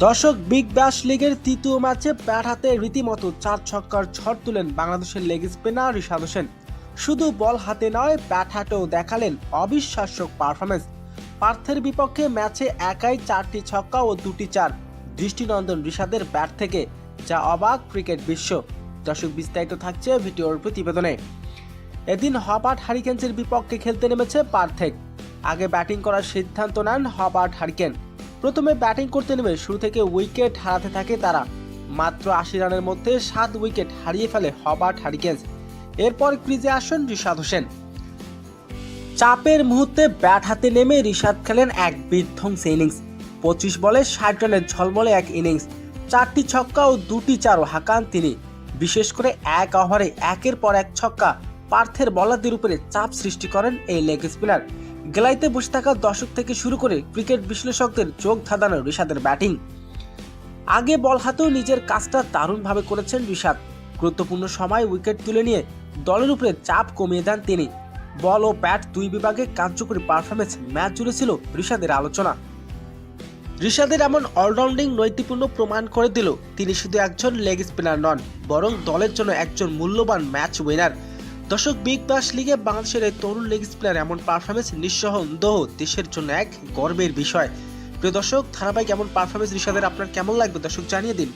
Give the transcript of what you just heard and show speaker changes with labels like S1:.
S1: দর্শক Big Bash লিগের তৃতীয় ম্যাচে ব্যাট হাতে রীতিমতো চার ছক্কার ঝড় তুলেন বাংলাদেশের লেগ স্পিনার রিশাদ হোসেন। শুধু বল হাতে নয়, ব্যাট হাতেও দেখালেন অবিশ্বাস্য পারফরমেন্স পার্থের বিপক্ষে ম্যাচে একাই চারটি ছক্কা ও দুটি চার। দৃষ্টিনন্দন রিশাদের ব্যাট থেকে, যা অবাক ক্রিকেট বিশ্ব। দর্শক, বিস্তারিত থাকছে ভিডিওর প্রতিবেদনে। এদিন হবার্ট হারিকেন্সের বিপক্ষে খেলতে নেমেছে পার্থেক আগে ব্যাটিং করার সিদ্ধান্ত নেন হবার্ট হারিকেন। প্রথমে ব্যাটিং করতে নেমে শুরু থেকে উইকেট হারাতে থাকে তারা। মাত্র আশি রানের মধ্যে সাত উইকেট হারিয়ে ফেলে হবার্ট হারিকেন্স। এরপর ক্রিজে আসেন রিশাদ হোসেন। চাপের মুহূর্তে ব্যাট হাতে নেমে রিশাদ খেলেন এক বিধ্বংসী ইনিংস। পঁচিশ বলে ষাট রানের ঝলমলে এক ইনিংস। চারটি ছক্কা ও দুটি চারও হাঁকান তিনি। বিশেষ করে এক ওভারে একের পর এক ছক্কা পার্থের বলাদের উপরে চাপ সৃষ্টি করেন এই লেগ স্পিনার। গেলাইতে বসে থাকা দর্শক থেকে শুরু করে ক্রিকেট বিশ্লেষকদের চোখ ধাঁধানো রিশাদের ব্যাটিং। আগে বল হাতেও নিজের কাজটা দারুণভাবে করেছেন রিশাদ। গুরুত্বপূর্ণ সময় উইকেট তুলে নিয়ে দলের উপরে চাপ কমিয়ে দেন তিনি। বল ও ব্যাট দুই বিভাগে কার্যকরী পারফরমেন্স ম্যাচ জুড়ে ছিল ঋষাদের আলোচনা। ঋষাদের এমন অলরাউন্ডিং নৈতিপূর্ণ প্রমাণ করে দিল, তিনি শুধু একজন লেগ স্পিনার নন, বরং দলের জন্য একজন মূল্যবান ম্যাচ উইনার। দর্শক বিগ বাস লিগে বাংলাদেশের এই তরুণ লেগ স্পিনার এমন পারফরমেন্স নিঃসন্দেহ দেশের জন্য এক গর্বের বিষয়। প্রিয় দর্শক, ধারাবাহিক এমন পারফরমেন্স ঋষাদের আপনার কেমন লাগবে দর্শক, জানিয়ে দিন।